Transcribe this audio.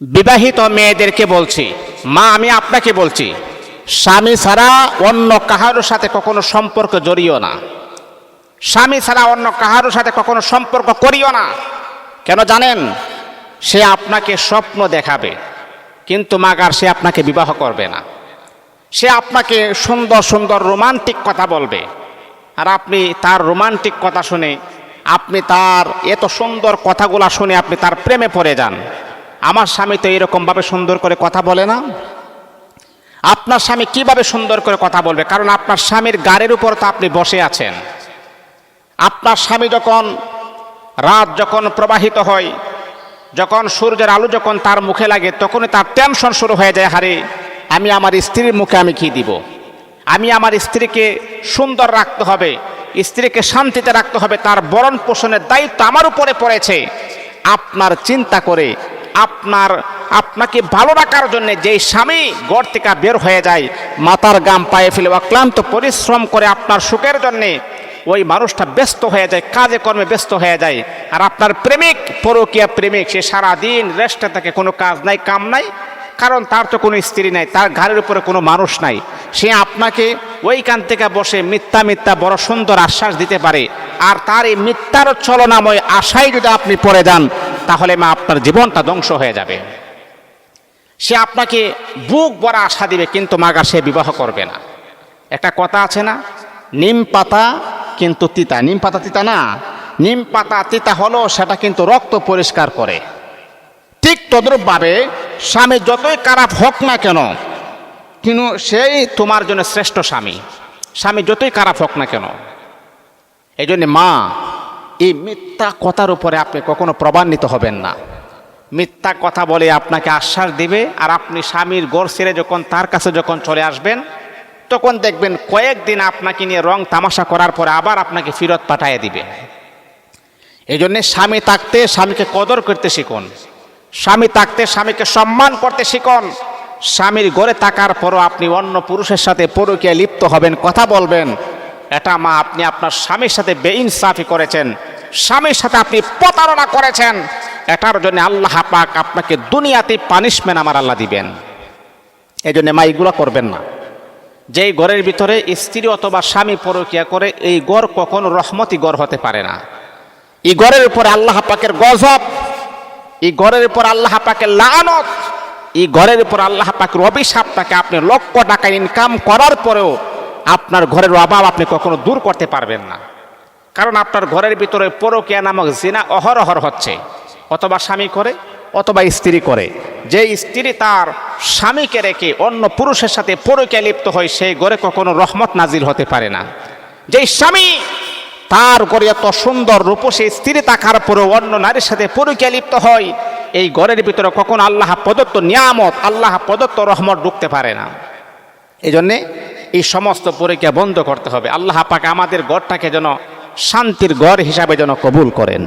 বিবাহিত মেয়েদেরকে বলছি, মা, আমি আপনাকে বলছি, স্বামী ছাড়া অন্য কাহারোর সাথে কখনো সম্পর্ক জড়িও না। স্বামী ছাড়া অন্য কাহারোর সাথে কখনো সম্পর্ক করিও না। কেন জানেন, সে আপনাকে স্বপ্ন দেখাবে, কিন্তু মাগার সে আপনাকে বিবাহ করবে না। সে আপনাকে সুন্দর সুন্দর রোমান্টিক কথা বলবে। আর আপনি তার রোমান্টিক কথা শুনে, আপনি তার এত সুন্দর কথাগুলা শুনে আপনি তার প্রেমে পড়ে যান। আমার স্বামী তো এরকমভাবে সুন্দর করে কথা বলে না। আপনার স্বামী কীভাবে সুন্দর করে কথা বলবে? কারণ আপনার স্বামীর গাড়ির উপর তো আপনি বসে আছেন। আপনার স্বামী যখন রাত যখন প্রবাহিত হয়, যখন সূর্যের আলো যখন তার মুখে লাগে, তখনই তার টেনশন শুরু হয়ে যায়, হারে, আমি আমার স্ত্রীর মুখে আমি কি দিব? আমি আমার স্ত্রীকে সুন্দর রাখতে হবে, স্ত্রীকে শান্তিতে রাখতে হবে, তার বরণ পোষণের দায়িত্ব আমার উপরে পড়েছে। আপনার চিন্তা করে আপনার, আপনাকে ভালো রাখার জন্য যেই স্বামী গড় থেকে বের হয়ে যায়, মাথার গাম পায়ে ফেলে অক্লান্ত পরিশ্রম করে আপনার সুখের জন্যে ওই মানুষটা ব্যস্ত হয়ে যায়, কাজে কর্মে ব্যস্ত হয়ে যায়। আর আপনার প্রেমিক, পরকীয়া প্রেমিক, সে সারাদিন রেস্টে থাকে, কোনো কাজ নাই, কাম নাই, কারণ তার তো কোনো স্ত্রী নাই, তার ঘরের উপরে কোনো মানুষ নাই। সে আপনাকে ওইখান থেকে বসে মিথ্যা মিথ্যা বড় সুন্দর আশ্বাস দিতে পারে। আর তার এই মিথ্যার চলনাময় আশায় যদি আপনি পড়ে যান তাহলে মা আপনার জীবনটা ধ্বংস হয়ে যাবে। সে আপনাকে বুক ভরা আশা দিবে, কিন্তু মাগা সে বিবাহ করবে না। একটা কথা আছে না, নিম পাতা কিন্তু তিতা। নিম পাতা তিতা না, নিম পাতা তিতা হলো সেটা কিন্তু রক্ত পরিষ্কার করে। ঠিক তদ্রূপভাবে স্বামী যতই খারাপ হোক না কেন, কিন্তু সেই তোমার জন্য শ্রেষ্ঠ স্বামী। স্বামী যতই খারাপ হোক না কেন, এই জন্য মা এই মিথ্যা কথার উপরে আপনি কখনো প্রবান্বিত হবেন না। মিথ্যা কথা বলে আপনাকে আশ্বাস দিবে আর আপনি স্বামীর গড় ছেড়ে যখন তার কাছে যখন চলে আসবেন, তখন দেখবেন কয়েকদিন আপনাকে নিয়ে রং তামাশা করার পরে আবার আপনাকে ফেরত পাঠিয়ে দিবে। এই জন্যে স্বামী থাকতে স্বামীকে কদর করতে শিখুন। স্বামী থাকতে স্বামীকে সম্মান করতে শিখুন। স্বামীর গড়ে থাকার পরও আপনি অন্য পুরুষের সাথে পরকীয়ায় লিপ্ত হবেন, কথা বলবেন। এটা মা, আপনি আপনার স্বামীর সাথে বেইনসাফি করেছেন। স্বামীর সাথে আপনি প্রতারণা করেছেন, এটার জন্য আল্লাহ পাক আপনাকে দুনিয়াতে পানিশমেন্ট আমার আল্লাহ দিবেন। এই জন্য মা করবেন না। যেই ঘরের ভিতরে স্ত্রী অথবা স্বামী পরকিয়া করে, এই গড় কখনো রহমতি গড় হতে পারে না। এই গড়ের উপরে আল্লাহ পাকের গজব, এই গড়ের উপর আল্লাহ পাকের লানত, এই ঘরের উপর আল্লাহ পাকের অভিশাপ তাকে আপনি লক্ষ টাকা ইনকাম করার পরেও আপনার ঘরের অভাব আপনি কখনো দূর করতে পারবেন না। কারণ আপনার ঘরের ভিতরে পরকিয়া নামক জিনা অহরহর হচ্ছে। অথবা স্বামী করে, অথবা স্ত্রী করে। যে স্ত্রী তার স্বামীকে রেখে অন্য পুরুষের সাথে পরকিয়া লিপ্ত হয় সেই ঘরে কখনো রহমত নাজিল হতে পারে না। যেই স্বামী তার ঘরে এত সুন্দর রূপসী স্ত্রী থাকার পরেও অন্য নারীর সাথে পরকিয়া লিপ্ত হয়, এই ঘরের ভিতরে কখনো আল্লাহ প্রদত্ত নিয়ামত, আল্লাহ প্রদত্ত রহমত ঢুকতে পারে না। এই জন্যে এই সমস্ত পরীক্ষা বন্ধ করতে হবে। আল্লাহ পাকে আমাদের গড়টাকে যেন শান্তির গড় হিসাবে যেন কবুল করেন।